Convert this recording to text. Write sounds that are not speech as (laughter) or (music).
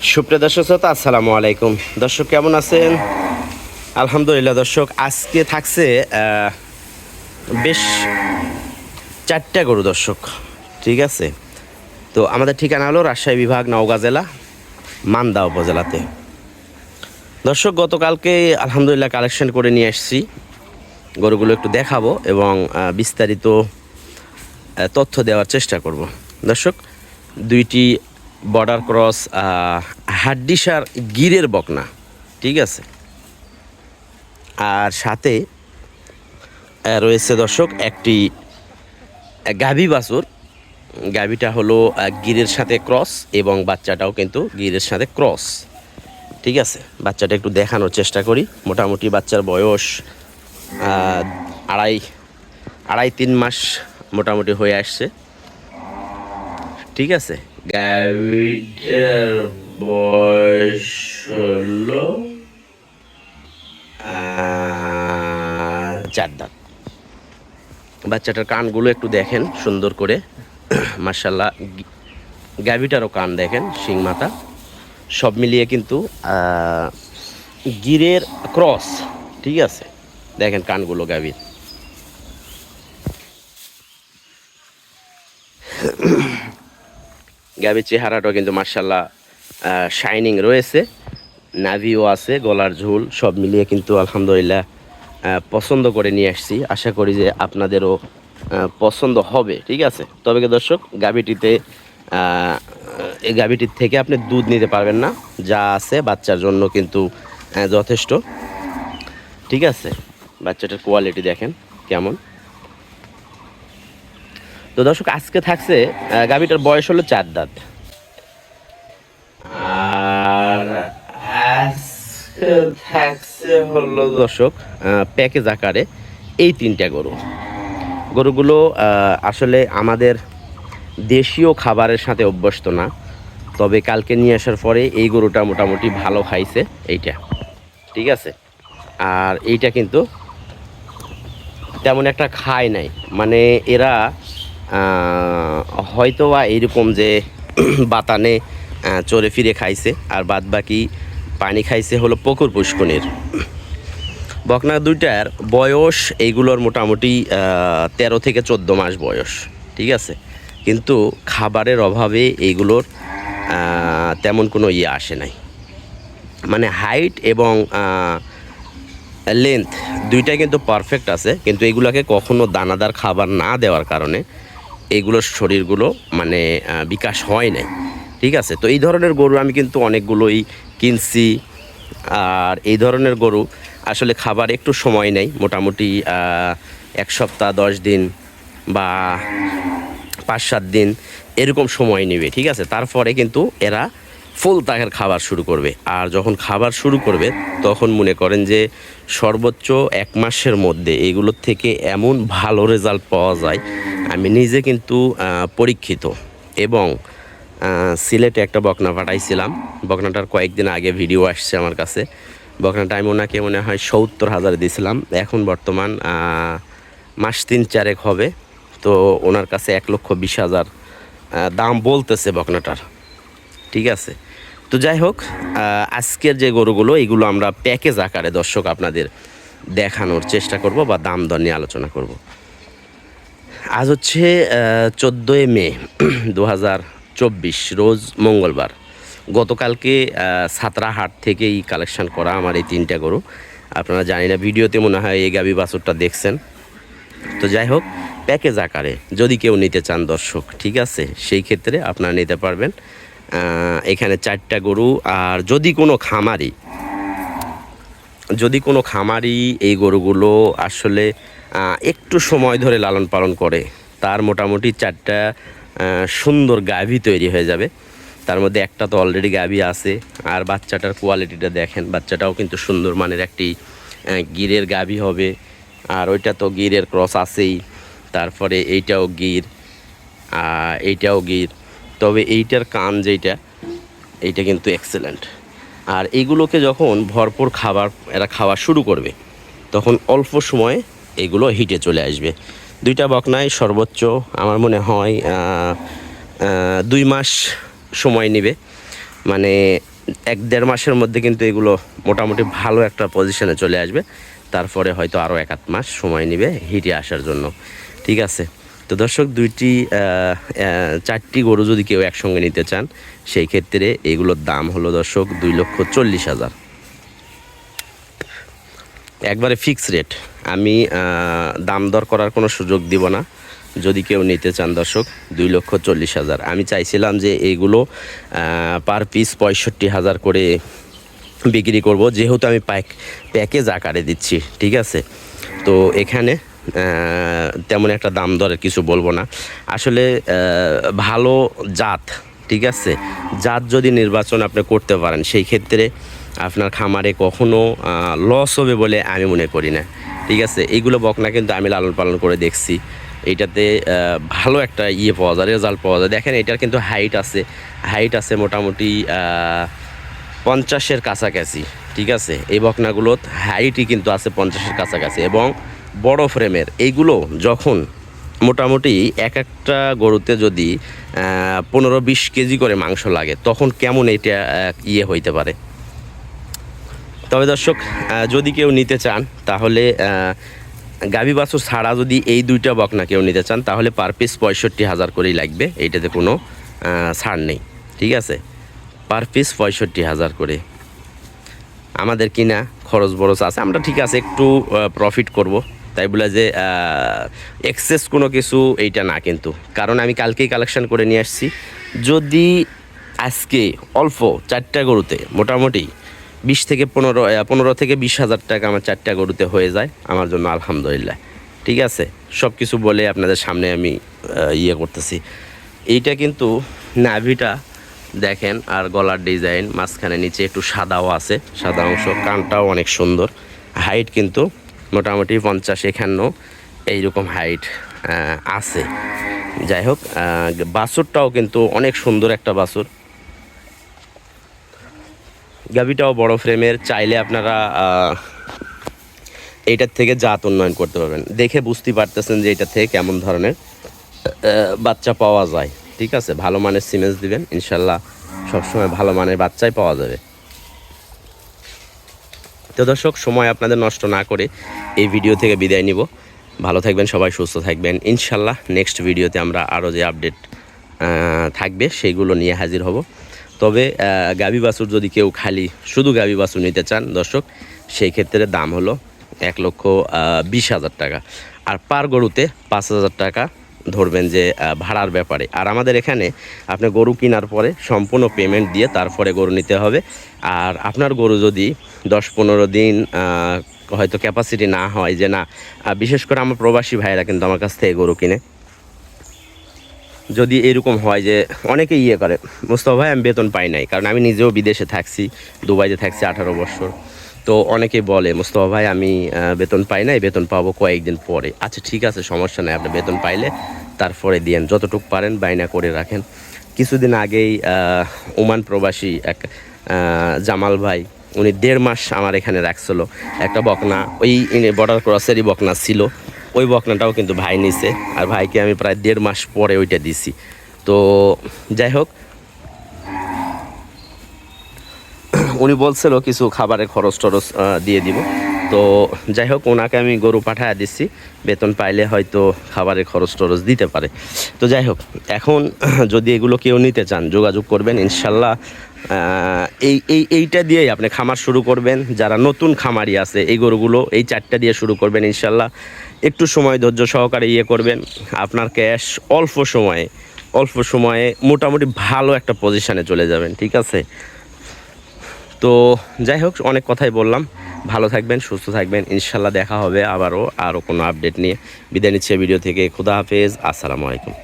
সুপ্রিয় দর্শক শ্রোতা, আসসালামু আলাইকুম। দর্শক, কেমন আছেন? আলহামদুলিল্লাহ দর্শক, আজকে থাকছে বেশ চারটা গরু দর্শক, ঠিক আছে? তো আমাদের ঠিকানা হলো রাজশাহী বিভাগ, নওগাঁ জেলা, মান্দা উপজেলাতে। দর্শক, গতকালকে আলহামদুলিল্লাহ কালেকশন করে নিয়ে এসেছি। গরুগুলো একটু দেখাবো এবং বিস্তারিত তথ্য দেওয়ার চেষ্টা করব। দর্শক, দুইটি বর্ডার ক্রস হাড্ডিসার গিরের বকনা, ঠিক আছে? আর সাথে রয়েছে দর্শক একটি গাভী বাছুর। গাভিটা হলো গিরের সাথে ক্রস এবং বাচ্চাটাও কিন্তু গিরের সাথে ক্রস, ঠিক আছে? বাচ্চাটা একটু দেখানোর চেষ্টা করি। মোটামুটি বাচ্চার বয়স আড়াই আড়াই তিন মাস মোটামুটি হয়ে আসছে, ঠিক আছে? গাভিটার বয়স হলো চার দাঁত। বাচ্চাটার কানগুলো একটু দেখেন, সুন্দর করে। (clears throat) মার্শাল্লাহ গাভিটারও কান দেখেন, শিং মাথা। সব মিলিয়ে কিন্তু গিরের ক্রস, ঠিক আছে? দেখেন কানগুলো গাভীর। গাভীর চেহারাটাও কিন্তু মার্শাল্লাহ শাইনিং রয়েছে। নাভিও আছে গলার ঝুল সব মিলিয়ে কিন্তু আলহামদুলিল্লাহ পছন্দ করে নিয়ে আসছি। আশা করি যে আপনাদেরও পছন্দ হবে ঠিক আছে? তবে কি দর্শক গাভীটিতে আহ, এই গাভীটির থেকে আপনি দুধ নিতে পারবেন না। যা আছে বাচ্চার জন্য কিন্তু যথেষ্ট। ঠিক আছে? বাচ্চাটার কোয়ালিটি দেখেন কেমন? তো দর্শক, আজকে থাকছে গাভীটার বয়স হলো চার দাঁত। আর আজকে থাকছে হলো দর্শক প্যাকেজ আকারে এই তিনটা গরু। গরুগুলো আসলে আমাদের দেশীয় খাবারের সাথে অভ্যস্ত না, তবে কালকে নিয়ে আসার পরে এই গরুটা মোটামুটি ভালো খাইছে, এইটা। ঠিক আছে? আর এইটা কিন্তু তেমন একটা খায় নাই। মানে এরা হয়তো বা এইরকম যে (clears throat) বাতানে চড়ে ফিরে খাইছে আর বাদ বাকি পানি খাইছে হলো পুকুর পুষ্কনের। বকনা দুইটার বয়স এইগুলোর মোটামুটি আহ, তেরো থেকে চোদ্দ মাস বয়স ঠিক আছে? কিন্তু খাবারের অভাবে এইগুলোর তেমন কোনো ইয়ে আসে নাই। মানে হাইট এবং লেন্থ দুইটাই কিন্তু পারফেক্ট আছে কিন্তু এগুলোকে কখনো দানাদার খাবার না দেওয়ার কারণে এগুলোর শরীরগুলো মানে বিকাশ হয় নাই। ঠিক আছে? তো এই ধরনের গরু আমি কিন্তু অনেকগুলোই কিনছি। আর এই ধরনের গরু আসলে খাবার একটু সময় নেই। মোটামুটি এক সপ্তাহ, দশ দিন বা পাঁচ, সাত দিন এরকম সময় নেবে। ঠিক আছে? তারপরে কিন্তু এরা ফুল তাকের খাবার শুরু করবে। আর যখন খাবার শুরু করবে, তখন মনে করেন যে সর্বোচ্চ এক মাসের মধ্যে এগুলোর থেকে এমন ভালো রেজাল্ট পাওয়া যায় আমি নিজে কিন্তু পরীক্ষিত এবং সিলেটে একটা বকনা পাঠাইছিলাম। বকনাটার কয়েকদিন আগে ভিডিও আসছে আমার কাছে। বকনাটা আমি ওনাকে মনে হয় সত্তর হাজার দিয়েছিলাম এখন বর্তমান মাস তিন চারেক হবে। তো ওনার কাছে এক লক্ষ বিশ হাজার দাম বলতেছে বকনাটার। ঠিক আছে? তো যাই হোক আজকের যে গরুগুলো, এগুলো আমরা প্যাকেজ আকারে দর্শক আপনাদের দেখানোর চেষ্টা করব বা দাম দর নিয়ে আলোচনা করব। আজ হচ্ছে চোদ্দোই মে (clears throat) দু হাজার চব্বিশ, রোজ মঙ্গলবার। গতকালকে সাতরাহাট থেকেই কালেকশান করা আমার এই তিনটা গরু। আপনারা জানি না, ভিডিওতে মনে হয় এই গাবি বাছুরটা দেখছেন। তো যাই হোক প্যাকেজ আকারে যদি কেউ নিতে চান দর্শক, ঠিক আছে? সেই ক্ষেত্রে আপনারা নিতে পারবেন। এখানে চারটা গরু, আর যদি কোনো খামারি, যদি কোনো খামারি এই গরুগুলো আসলে একটু সময় ধরে লালন পালন করে, তার মোটামুটি চারটা সুন্দর গাভী তৈরি হয়ে যাবে। তার মধ্যে একটা তো অলরেডি গাভী আছে, আর বাচ্চাটার কোয়ালিটিটা দেখেন, বাচ্চাটাও কিন্তু সুন্দর মানের একটি গিরের গাভী হবে, আর ওইটা তো গিরের ক্রস আছেই, তারপরে এইটাও গির আর এইটাও গির। তবে এইটার কান যেইটা, এইটা কিন্তু এক্সেলেন্ট আর এইগুলোকে যখন ভরপুর খাবার, এরা খাওয়া শুরু করবে, তখন অল্প সময়ে এগুলো হিটে চলে আসবে। দুইটা বকনায় সর্বোচ্চ আমার মনে হয় দুই মাস সময় নেবে। মানে এক দেড় মাসের মধ্যে কিন্তু এগুলো মোটামুটি ভালো একটা পজিশনে চলে আসবে। তারপরে হয়তো আরও এক আধ মাস সময় নেবে হিটে আসার জন্য। ঠিক আছে? তো দর্শক, দুইটি চারটি গরু যদি কেউ একসঙ্গে নিতে চান, সেই ক্ষেত্রে এগুলোর দাম হলো দর্শক দুই লক্ষ চল্লিশ হাজার। একবারে ফিক্স রেট আমি দাম দর করার কোনো সুযোগ দিব না। যদি কেউ নিতে চান দর্শক, দুই লক্ষ চল্লিশ হাজার। আমি চাইছিলাম যে এইগুলো পার পিস পঁয়ষট্টি হাজার করে বিক্রি করব। যেহেতু আমি প্যাক প্যাকেজ আকারে দিচ্ছি, ঠিক আছে? তো এখানে তেমন একটা দাম দরের কিছু বলব না। আসলে ভালো জাত, ঠিক আছে? জাত যদি নির্বাচন আপনি করতে পারেন, সেই ক্ষেত্রে আপনার খামারে কখনো লস হবে বলে আমি মনে করি না। ঠিক আছে? এইগুলো বকনা কিন্তু আমি লালন পালন করে দেখছি। এইটাতে ভালো একটা ইয়ে পাওয়া যায় রেজাল্ট পাওয়া যায়। দেখেন, এটার কিন্তু হাইট আছে। হাইট আছে মোটামুটি পঞ্চাশের কাছাকাছি। ঠিক আছে? এই বকনাগুলোর হাইটই কিন্তু আছে পঞ্চাশের কাছাকাছি। এবং বড় ফ্রেমের এইগুলো যখন মোটামুটি এক একটা গরুতে যদি পনেরো বিশ কেজি করে মাংস লাগে, তখন কেমন এটা ইয়ে হইতে পারে? তবে দর্শক যদি কেউ নিতে চান, তাহলে গাভী বাছুর ছাড়া যদি এই দুইটা বকনা কেউ নিতে চান, তাহলে পার পিস পঁয়ষট্টি হাজার করেই লাগবে। এইটাতে কোনো ছাড় নেই। ঠিক আছে? পার পিস পঁয়ষট্টি হাজার করে। আমাদের কিনা খরচ বরচ আছে। আমরা ঠিক আছে, একটু প্রফিট করব। তাই বলে যে এক্সেস কোনো কিছু এইটা না কিন্তু। কারণ আমি কালকেই কালেকশন করে নিয়ে আসছি। যদি আজকে অল্প চারটা গরুতে, মোটামুটি বিশ থেকে পনেরো পনেরো থেকে বিশ হাজার টাকা আমার চারটা গরুতে হয়ে যায় আমার জন্য, আলহামদুলিল্লাহ। ঠিক আছে? সব কিছু বলে আপনাদের সামনে আমি ইয়ে করতেছি। এইটা কিন্তু নাভিটা দেখেন আর গলার ডিজাইন, মাঝখানে নিচে একটু সাদাও আছে, সাদা অংশ, কানটাও অনেক সুন্দর। হাইট কিন্তু মোটামুটি পঞ্চাশ একান্ন, এইরকম হাইট আছে। যাই হোক বাছুরটাও কিন্তু অনেক সুন্দর একটা বাছুর। গাভিটাও বড় ফ্রেমের, চাইলে আপনারা এইটার থেকে জাত উন্নয়ন করতে পারবেন। দেখে বুঝতে পারতেছেন যে এটা থেকে কেমন ধরনের বাচ্চা পাওয়া যায়। ঠিক আছে? ভালো মানের সিমেন্স দিবেন, ইনশাল্লাহ সবসময় ভালো মানের বাচ্চাই পাওয়া যাবে। তো দর্শক, সময় আপনাদের নষ্ট না করে এই ভিডিও থেকে বিদায় নিব। ভালো থাকবেন, সবাই সুস্থ থাকবেন। ইনশাল্লাহ নেক্সট ভিডিওতে আমরা আরও যে আপডেট থাকবে সেইগুলো নিয়ে হাজির হব। তবে গাবি বাছুর যদি কেউ খালি শুধু গাবি বাছুর নিতে চান, দর্শক, সেই ক্ষেত্রে দাম হলো এক লক্ষ বিশ হাজার টাকা। আর পার গরুতে পাঁচ হাজার টাকা ধরবেন যে ভাড়ার ব্যাপারে। আর আমাদের এখানে আপনি গরু কেনার পরে সম্পূর্ণ পেমেন্ট দিয়ে তারপরে গরু নিতে হবে। আর আপনার গরু যদি দশ পনেরো দিন হয়তো ক্যাপাসিটি না হয় যে, না বিশেষ করে আমার প্রবাসী ভাইয়েরা কিন্তু আমার কাছ থেকে গরু কিনে। যদি এরকম হয় যে অনেকে ইয়ে করে, মোস্তফা ভাই আমি বেতন পাই নাই, কারণ আমি নিজেও বিদেশে থাকছি, দুবাইতে থাকছি আঠারো বছর। তো অনেকে বলে, মোস্তফা ভাই, আমি বেতন পাই নাই, বেতন পাবো কয়েকদিন পরে। আচ্ছা ঠিক আছে, সমস্যা নাই, আপনি বেতন পাইলে তারপরে দিয়েন, যতটুকু পারেন, বাইনা করে রাখেন। কিছুদিন আগেই ওমান প্রবাসী এক জামাল ভাই, উনি দেড় মাস আমার এখানে রাখছিল। একটা বকনা, ওই বর্ডার ক্রসেরই বকনা ছিল। ওই বকনাটাও কিন্তু ভাই নিছে। আর ভাইকে আমি প্রায় দেড় মাস পরে ওইটা দিছি। তো যাই হোক। উনি বলছিল কিছু খাবারের খরচ টরচ দিয়ে দিব। তো যাই হোক, ওনাকে আমি গরু পাঠায় দিচ্ছি বেতন পাইলে হয়তো খাবারের খরচ টরচ দিতে পারে। তো যাই হোক, এখন যদি এগুলো কেউ নিতে চান, যোগাযোগ করবেন, ইনশাল্লাহ এই এই, এইটা দিয়েই আপনি খামার শুরু করবেন। যারা নতুন খামারি আছে, এই গরুগুলো, এই চারটা দিয়ে শুরু করবেন, ইনশাল্লাহ। একটু সময় ধৈর্য সহকারে ইয়ে করবেন। আপনার ক্যাশ অল্প সময়ে অল্প সময়ে মোটামুটি ভালো একটা পজিশানে চলে যাবেন, ঠিক আছে? তো যাই হোক, অনেক কথাই বললাম। ভালো থাকবেন, সুস্থ থাকবেন। ইনশাল্লাহ দেখা হবে আবারও আরও কোনো আপডেট নিয়ে। বিদায় নিচ্ছে ভিডিও থেকে। খুদা হাফেজ। আসসালামু আলাইকুম।